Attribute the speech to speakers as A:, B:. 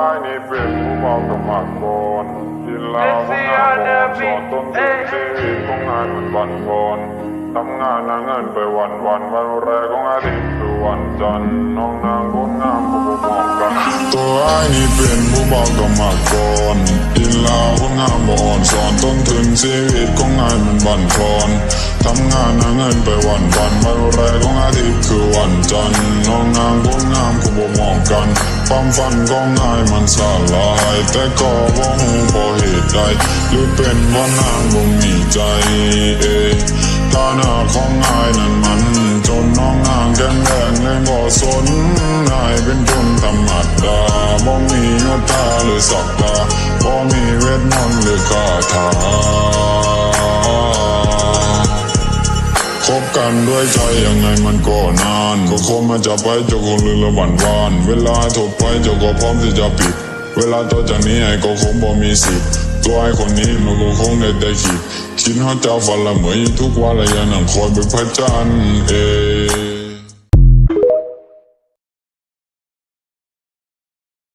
A: ตัวไอ้ายนี่เป็นผู้บอกกับมากก่อนกินเหล้าของงานบอนสอนต้นทุนชีวิตของงานมันบันทอนทำงานหาเงินไปวันวันวันแรกของอาทิตย์คือวันจันทร์น้องนางคนงามผู้มองกันตัวไอ้ายนี่เป็นผู้เบอกกับมากก่อนกินเหล้าของงามบอนสอนต้นทุนชีวิตของงานมันบันทอนทำงานหาเงินไปวันวันวันแรกของอาทิตย์คือวันจันทร์ กัน ความฝันของนายมันสลาย แต่ก็บ่ฮู้เพราะเหตุใดหรือเป็นเพรานางบ่มีใจเอยฐาหนะของนายนั้นมัน จนน้องนางแข็งแรงเลยบ่สนนายเป็นคนธรรมดาบ่มียศตาหรือศักดาบ่มีเวทมนต์หรือคาถา คบกันด้วยใจยังไงมันก็นานก็คงมาจะไปเจ้าคงลืมละหวันวาน เวลาถูกไปเจ้าก็พร้อมที่จะปิด เวลาต่อจากนี้ไอ้ก็คงบ่มีสิทธิ์ตัวไอ้คนนี้มันก็คงได้แต่คิดคิดเขาเจ้าฝันละเหมือนทุกวันละยังนั่งคอยเป็นพระจันทร์เอย